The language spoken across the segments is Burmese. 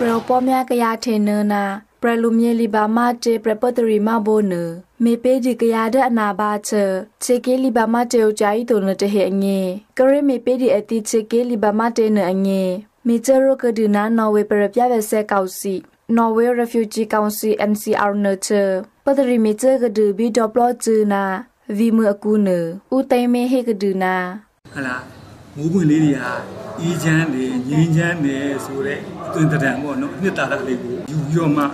ပေါ်များကရထင်နနာပရလူမြေလီဘာမတေပရပတရီမဘိုနမေပေဒီကရတဲ့အနာဘာချေချေကေလီဘာမတေကိုဂျာဤတုံနတဟေအငေကရမေပေဒီအတိချေကေလီဘာမတေနအငေမီချရိုကဒူနာနော်ဝေပရပြပဲဆဲကောက်စီ Norway Refugee Council NCR Nurture ပဒရီမီချေကဒူဘီဒေါပလော့ချူနာဗီမအကူနဦးသိမ်းမေဟေကဒူနာဟလာ မိုးပွင့်လေးတွေဟာအေးချမ်းတယ်ငြိမ်းချမ်းတယ်ဆိုတဲ့အတွင်တံပေါ့နော်အနှစ်သာရလေးကိုယူပြီးတော့မှ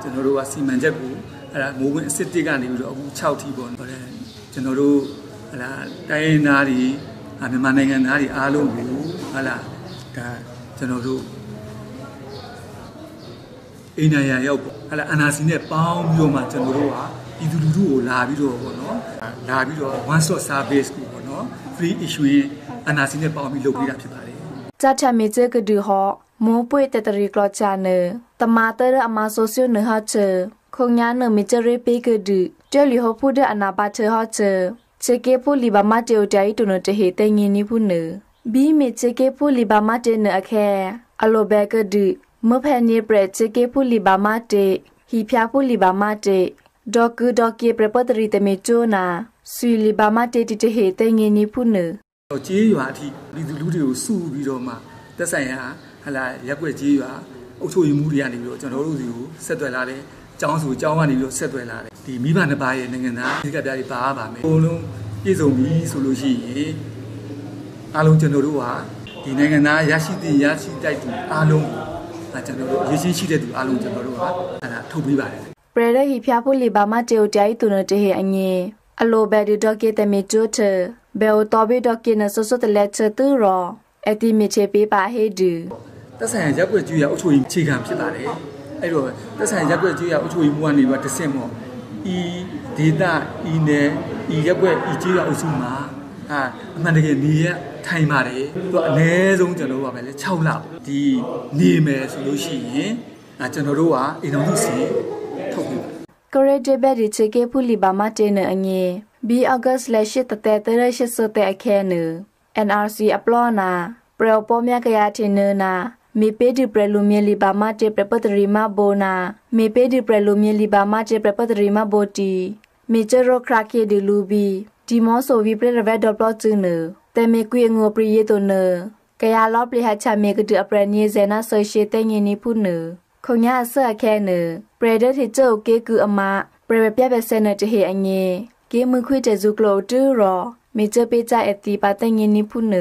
ကျွန်တော်တို့ကစီမံချက်ကိုအဲ့ဒါမိုးပွင့်အစ်စ်တစ်ကနေပြီးတော့အခု6ထီပေါ့နော်ကျွန်တော်တို့ဟလာတိုင်းရင်းသားတွေမြန်မာနိုင်ငံသားတွေအားလုံးကိုဟလာဒါကျွန်တော်တို့အိန္ဒိယရောက်ပေါ့ဟလာအနာစီနဲ့ပေါင်းပြီးတော့မှကျွန်တော်တို့ကပြည်သူလူထုကိုလာပြီးတော့ပေါ့နော်လာပြီးတော့ one stop service ကိုပေါ့နော် free issue အနာစီနဲ့ပေါင်းပြီးလုပ်ပေးတာဖြစ်ပါတယ်ဇတ်ထမေချေကဒူဟောမိုးပွေတတရီကလောချာနေတမာတရအမဆိုဆီယနဟာချေခုံညာနမီချရေပေကဒူတဲလီဟောဖုဒအနာပါချေဟောချေချေကေပူလီဘာမတေအိုတိုင်တုနတဟေတေငင်းနိဖုနေဘီမီချေကေပူလီဘာမတေနအခဲအလိုဘဲကဒူမဖဲနေပရချေကေပူလီဘာမတေဟီဖျာပူလီဘာမတေဒေါကူဒေါကေပရပတရီတမေချိုနာ ဆွီလီဘာမတေတီတဟေတေငင်းနိဖုနေကြေးရွာအထိပြည်သူလူတွေကိုစုပြီးတော့မှသက်ဆိုင်ရာဟလာရက်ွက်ကြေးရွာအုပ်ချုပ်ရေးမှုတွေကနေပြီးတော့ကျွန်တော်တို့စီကိုဆက်သွယ်လာတယ်။ကျောင်းစုကျောင်းကနေပြီးတော့ဆက်သွယ်လာတယ်။ဒီမိဘနှစ်ပါးရဲ့နိုင်ငံသားဒီကပြားတွေပါရပါမယ်။အကုန်လုံးပြည့်စုံပြီဆိုလို့ရှိရင်အားလုံးကျွန်တော်တို့ဟာဒီနိုင်ငံသားရရှိသည့်ရရှိတိုက်သူအားလုံးကိုကျွန်တော်တို့ရရှိရှိတဲ့သူအားလုံးကျွန်တော်တို့ဟာအဲ့ဒါထုတ်ပေးပါတယ်ပရဒဟီဖျားဖို့လီဘာမတေအိုတိုင်တူနတေဟေအငေ အလိုဘက်ဒီဒေါကေတမီချိုချေဘယ်တော်ဘီဒေါကေနဆဆတလက်ချတူရောအတိမီချေပေးပါဟေဒူသက်ဆိုင်ရာရက်ွက်ကျွေးရအုပ်ချုပ်ရေးခြေခံဖြစ်ပါတယ်အဲ့တော့သက်ဆိုင်ရာရက်ွက်ကျွေးရအုပ်ချုပ်ရေးမှုကနေပြီးတဆင့်မော်ဤဒေတာဤနယ်ဤရက်ွက်ဤကျွေးရအုပ်စုမှာအာအမှန်တကယ်နေရထိုင်ပါတယ်သူအနည်းဆုံးကျွန်တော်တို့ကပဲလေ6လဒီနေမယ်ဆိုလို့ရှိရင်အာကျွန်တော်တို့ကအိမ်တော်စုစီထုတ်ပြီး ကရဒေဘက်ဒီချေကေဖူလီဘာမတေနအငေဘီအော့ဂတ်လက်ရှိတတဲတဲရရှိစတဲ့အခဲန NRC အပလောနာပရပေါ်မြကရတင်နနာမေပေဒီပရလူမြေလီဘာမတေပပတရီမဘောနာမေပေဒီပရလူမြေလီဘာမတေပပတရီမဘောတီမေချရောခရာကေဒီလူဘီဒီမောဆိုဗီပရရဗက်ဒေါပလော့ချနတဲမေကွေငိုပရိယေတိုနကရလောပလီဟာချမေကဒအပရနီဇေနာဆိုရှေတဲငင်းနီဖုန ခုံညာဆက်ခဲနပရဒတ်ဟီချိုကေကူအမပရပြပြဆဲနတဟေအငေကေမခွေတဇုကလိုတူရောမေချပေးကြအတီပါတဲငင်းနီဖုန